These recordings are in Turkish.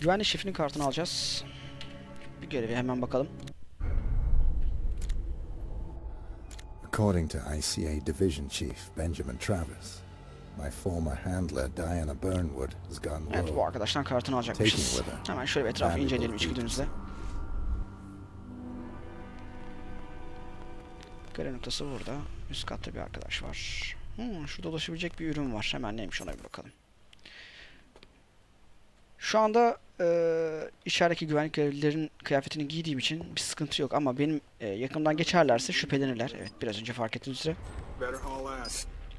Güvenlik şefinin kartını alacağız. Bir görevi hemen bakalım. According to ICA Division Chief Benjamin Travis, my former handler Diana Burnwood has gone Evet bu arkadaştan kartını alacakmışız. Hemen şöyle bir etrafı inceleyelim features. içgüdümüzle. Görev noktası burada. Üst katta bir arkadaş var. Hmm, şurada ulaşabilecek bir ürün var. Hemen neymiş ona bir bakalım. Şu anda eee içerideki güvenlik görevlilerin kıyafetini giydiğim için bir sıkıntı yok ama benim eee, yakından geçerlerse şüphelenirler. Evet biraz önce fark ettiğiniz üzere.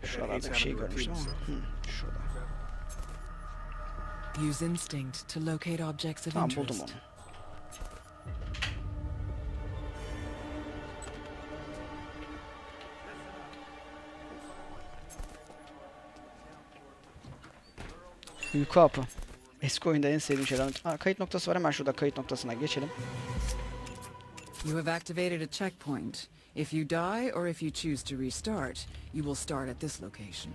Şuralarda bir şey görmüştüm ama. Hmm, şurada. Use instinct to locate objects of Tamam buldum onu. Uyku hapı. Eski oyunda en sevdiğim şeyler. Aa, kayıt noktası var hemen şurada kayıt noktasına geçelim. You have activated a checkpoint. If you die or if you choose to restart, you will start at this location.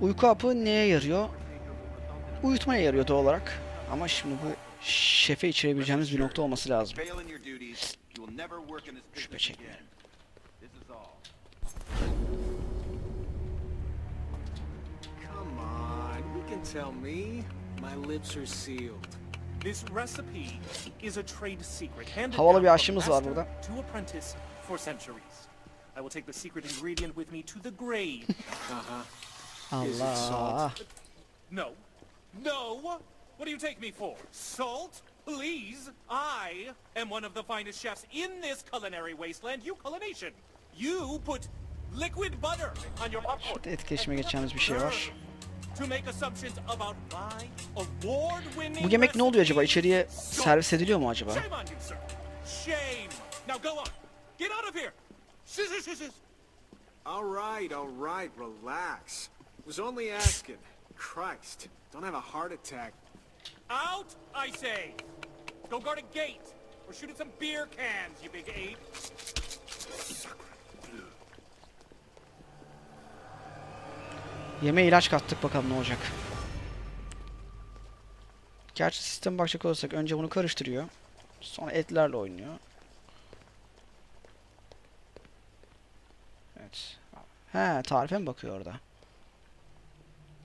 Uyku hapı neye yarıyor? Uyutmaya yarıyor doğal olarak. Ama şimdi bu şefe içirebileceğimiz bir nokta olması lazım. Fail in can tell me. My lips are sealed. This recipe is a trade secret handed Havalı down bir aşçımız var burada. To apprentice for centuries. I will take the secret ingredient with me to the grave. Is it Allah. salt? no. No! What do you take me for? Salt? Please! I am one of the finest chefs in this culinary wasteland, you culination. You put liquid butter on your popcorn. Şurada etkileşime geçeceğimiz bir şey var. Bu yemek ne oluyor acaba? recipe. İçeriye Salt. servis ediliyor mu acaba? Shame on you, sir. Shame. Now go on. Get out of here. Shh, shh, shh, shh. All right, all right, relax. Was only asking. Christ, don't have a heart attack. Out, I say. Go guard a gate. Or shoot at some beer cans, you big ape. Yemeğe ilaç kattık bakalım ne olacak. Gerçi sisteme bakacak olursak önce bunu karıştırıyor. Sonra etlerle oynuyor. Evet. He tarife mi bakıyor orada?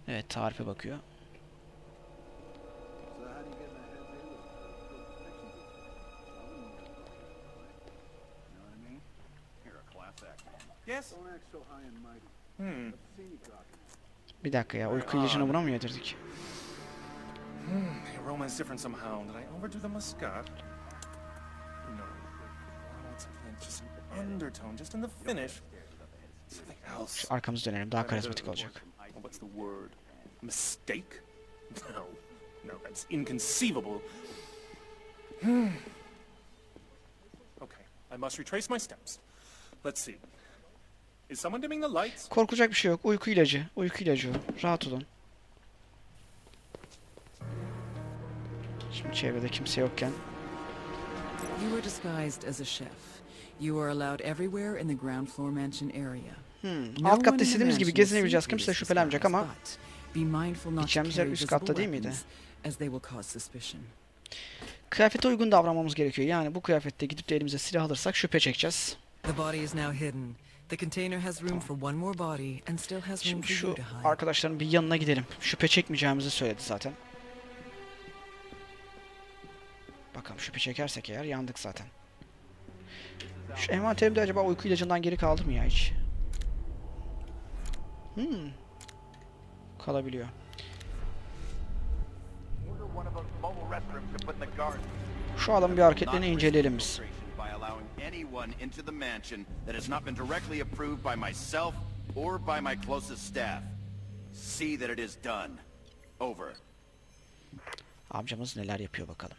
Evet tarife bakıyor. A class act, man. Yes? Bir dakika ya uyku ilacını buna mı yedirdik? The aroma different somehow. Did I overdo the muscat? No. Oh, it's just an undertone, just in the finish. Something else. Şu arkamızı dönelim daha karizmatik olacak. What's the word? Mistake? No. No, that's inconceivable. Hmm. okay, I must retrace my steps. Let's see. Korkacak bir şey yok. Uyku ilacı. Uyku ilacı o. Rahat olun. Şimdi çevrede kimse yokken. You were disguised as a chef. You are allowed everywhere in the ground floor mansion area. Hmm. Alt katta istediğimiz gibi gezinebileceğiz. Kimse şüphelenmeyecek ama but Be mindful not to gideceğimiz yer üst katta değil miydi? weapons, As they will cause suspicion. kıyafete uygun davranmamız gerekiyor. Yani bu kıyafette gidip de elimize silah alırsak şüphe çekeceğiz. The body is now hidden. The container has room for one more body and still has room Şimdi şu arkadaşların bir yanına gidelim. Şüphe çekmeyeceğimizi söyledi zaten. Bakalım şüphe çekersek eğer yandık zaten. Şu envanterimde acaba uyku ilacından geri kaldı mı ya hiç? Hmm. Kalabiliyor. Şu adamın bir hareketlerini inceleyelim biz. Anyone into the mansion that has not been directly approved by myself or by my closest staff. See that it is done. Over. Amcamız neler yapıyor bakalım.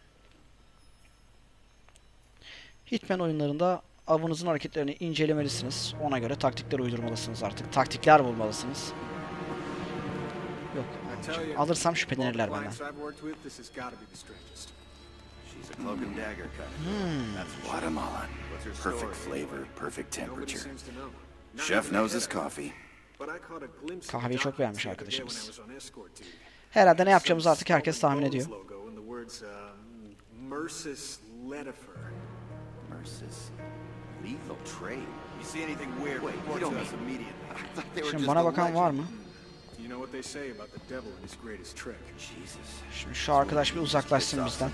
Hitman oyunlarında avınızın hareketlerini incelemelisiniz. Ona göre taktikler uydurmalısınız artık. Taktikler bulmalısınız. Yok. You, Alırsam şüphelenirler benden. she- Guatemalan. Perfect flavor, perfect temperature. Chef knows his coffee. Kahveyi çok beğenmiş arkadaşımız. Herhalde ne yapacağımızı artık herkes tahmin ediyor. Mercis Letifer. Mercis. Lethal trade. You see anything weird? Wait, you don't mean immediate. I thought they were Şimdi bana bakan var mı? You know what they say about the devil and his greatest trick? Jesus. Şimdi şu arkadaş bir uzaklaşsın bizden.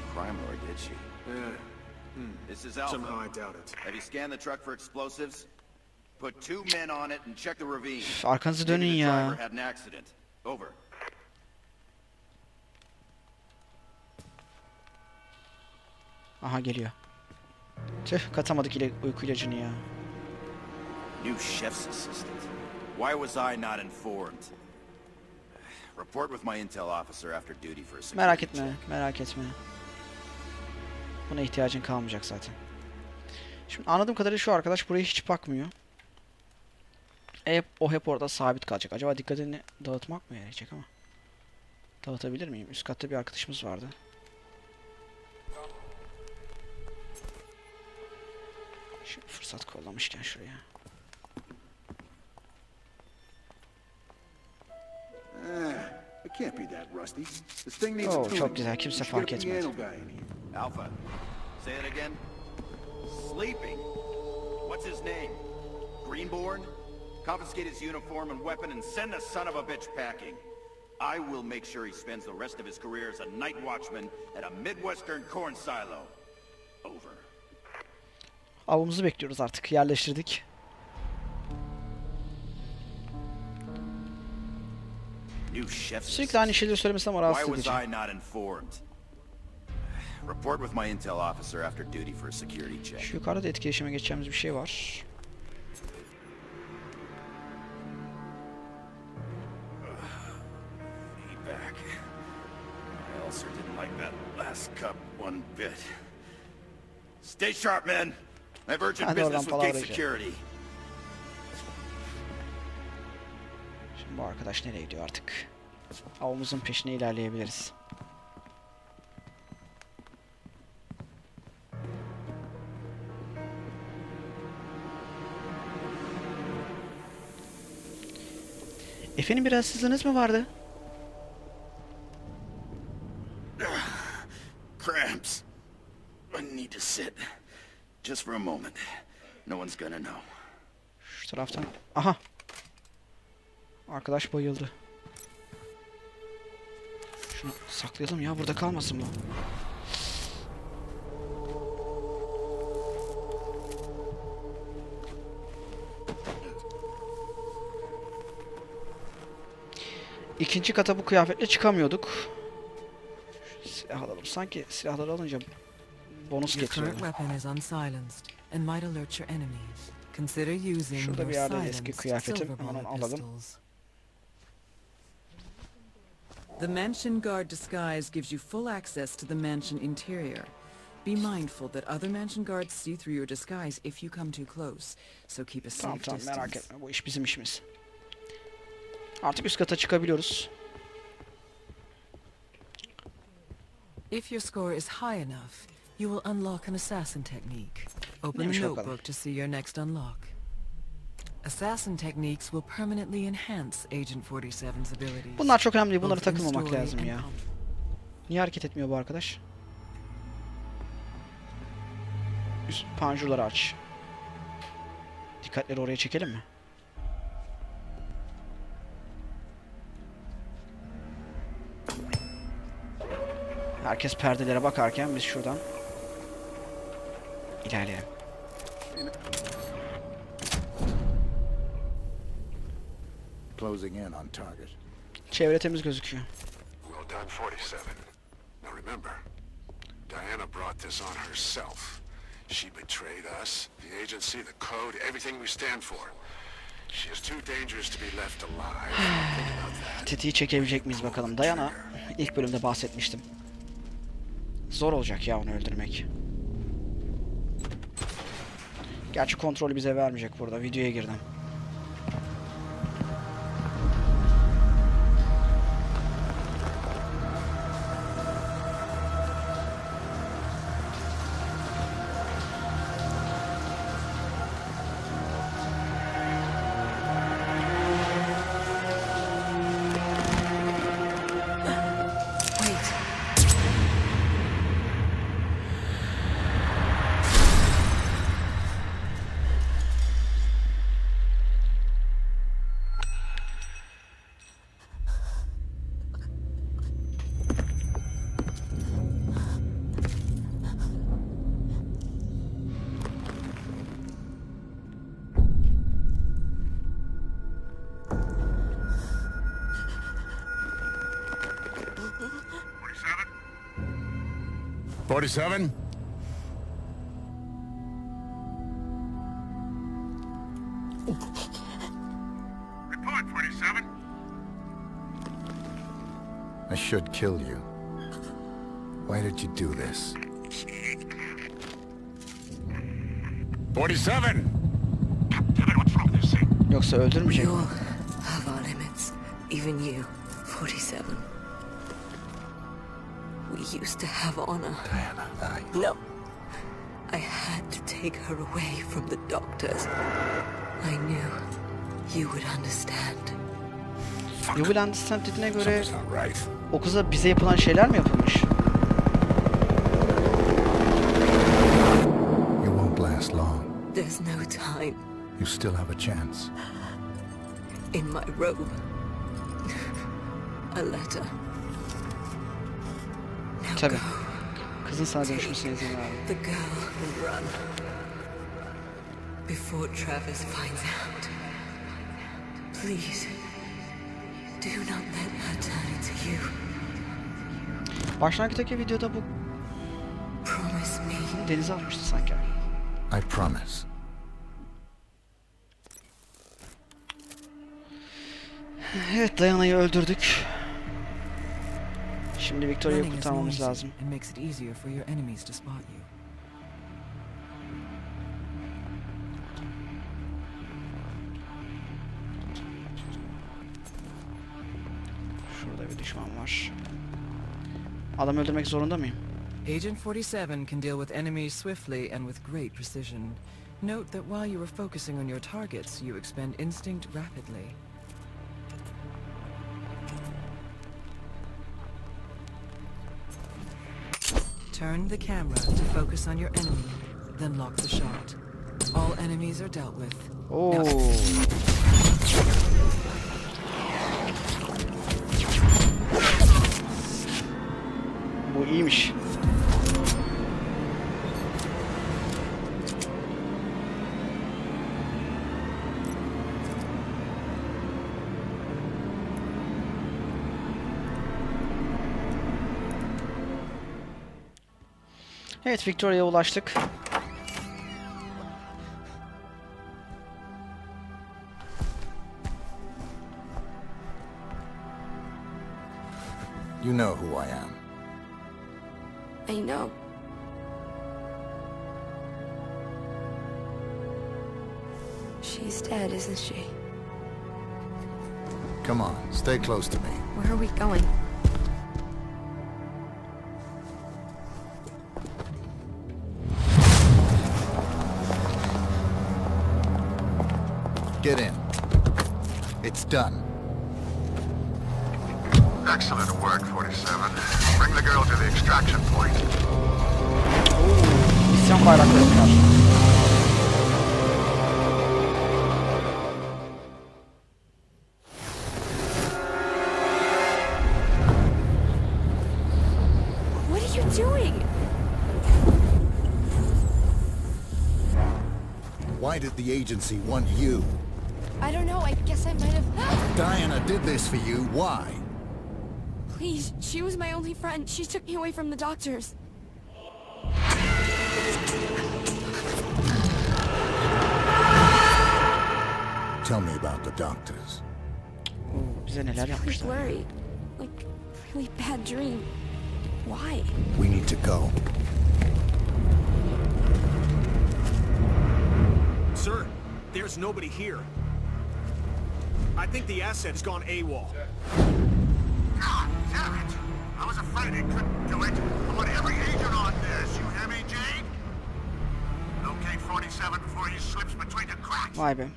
Yeah, This is Alpha. somehow I doubt it. Have you scanned the truck for explosives? Put two men on it and check the ravine. Üf, arkanızı Maybe dönün the ya. driver had an accident. Over. Aha geliyor. Tüh katamadık ile uyku ilacını ya. New chef's assistant. Why was I not informed? Report with my intel officer after duty for a security Merak etme, check. merak etme. Buna ihtiyacın kalmayacak zaten. Şimdi anladığım kadarıyla şu arkadaş buraya hiç bakmıyor. Hep, o hep orada sabit kalacak. Acaba dikkatini dağıtmak mı yarayacak ama? Dağıtabilir miyim? Üst katta bir arkadaşımız vardı. Şimdi fırsat kollamışken şuraya. It can't be that rusty. This thing needs Oo, a tuning. çok güzel. Kimse fark etmedi. Alpha. Say it again. Sleeping. What's his name? Greenborn? Confiscate his uniform and weapon and send the son of a bitch packing. I will make sure he spends the rest of his career as a night watchman at a Midwestern corn silo. Over. Avımızı bekliyoruz artık. Yerleştirdik. Sürekli aynı şeyleri söylemesi ama rahatsız edici. Report with my intel officer after duty for a security check. Şu yukarıda da etkileşime geçeceğimiz bir şey var. Feedback. My ulcer didn't like that last cup one bit. Stay sharp, men. I have urgent business with gate security. Şimdi bu arkadaş nereye gidiyor artık? Avımızın peşine ilerleyebiliriz. Efendim bir rahatsızlığınız mı vardı? Cramps. I need to sit. Just for a moment. No one's gonna know. Şu taraftan. Aha. Arkadaş bayıldı. Şunu saklayalım ya burada kalmasın bu. İkinci kata bu kıyafetle çıkamıyorduk. Şu Silah alalım. Sanki silahları alınca bonus getiriyor. Şurada bir yerde eski kıyafetim. Hemen onu alalım. The Mansion Guard disguise gives you full access to the mansion interior. Be mindful that other mansion guards see through your disguise if you come too close, so keep a safe Tamam tamam distance. merak etme bu iş bizim işimiz. Artık üst kata çıkabiliyoruz. If your score is high enough, you will unlock an assassin technique. Open the notebook to see your next unlock. Assassin techniques will permanently enhance Agent 47's abilities. Bunlar çok önemli. Bunlara takılmamak lazım ya. Niye hareket etmiyor bu arkadaş? Üst panjurları aç. Dikkatleri oraya çekelim mi? Herkes perdelere bakarken biz şuradan ilerleyelim. Closing in on target. Çevre temiz gözüküyor. Well done, 47. Now remember, Diana brought this on herself. She betrayed us, the agency, the code, everything we stand for. She is too dangerous to be left alive. Tetiği çekebilecek miyiz bakalım. Dayana ilk bölümde bahsetmiştim. Zor olacak ya onu öldürmek. Gerçi kontrolü bize vermeyecek burada. Videoya girdim. 47? Report, 47. I should kill you. Why did you do this? 47! Damn it, what's wrong with this thing? Yoksa öldürmeyecek We mi? all have our limits. Even you, 47. We used to have honor. Diana, I... No. I had to take her away from the doctors. I knew you would understand. You will understand dediğine göre Something's not right. o kıza bize yapılan şeyler mi yapılmış? You won't last long. There's no time You still have a chance. in my robe. A letter. Go. Kızın sana dönüşmesine izin verdi. the girl and run. Before Travis finds out. Please, do not let her turn into you. Başlangıçtaki videoda bu Promise me. denize atmıştı sanki. I promise. Evet Dayana'yı öldürdük. Şimdi Victoria'yı kurtarmamız lazım. and makes it easier for your enemies to spot you. Şurada bir düşman var. Adam öldürmek zorunda mıyım? Agent 47 can deal with enemies swiftly and with great precision. Note that while you are focusing on your targets, you expend instinct rapidly. Turn the camera to focus on your enemy, then lock the shot. All enemies are dealt with. Oo. Bu iyiymiş. Evet Victoria'ya ulaştık. You know who I am. I know. She's dead, isn't she? Come on, stay close to me. Where are we going? Get in. It's done. Excellent work, 47. Bring the girl to the extraction point. İsyan bayrakları var. What are you doing? Why did the agency want you? I don't know. I guess I might have. Diana did this for you. Why? Please, she was my only friend. She took me away from the doctors. Tell me about the doctors. Oo, bize neler Really yapmışlar. blurry. Like, really bad dream. Why? We need to go. Sir, there's nobody here. I think the asset's gone AWOL. God damn it! I was afraid it couldn't do it. I want every agent on this, you hear me, Jade? Locate 47 before he slips between the cracks. Vay be.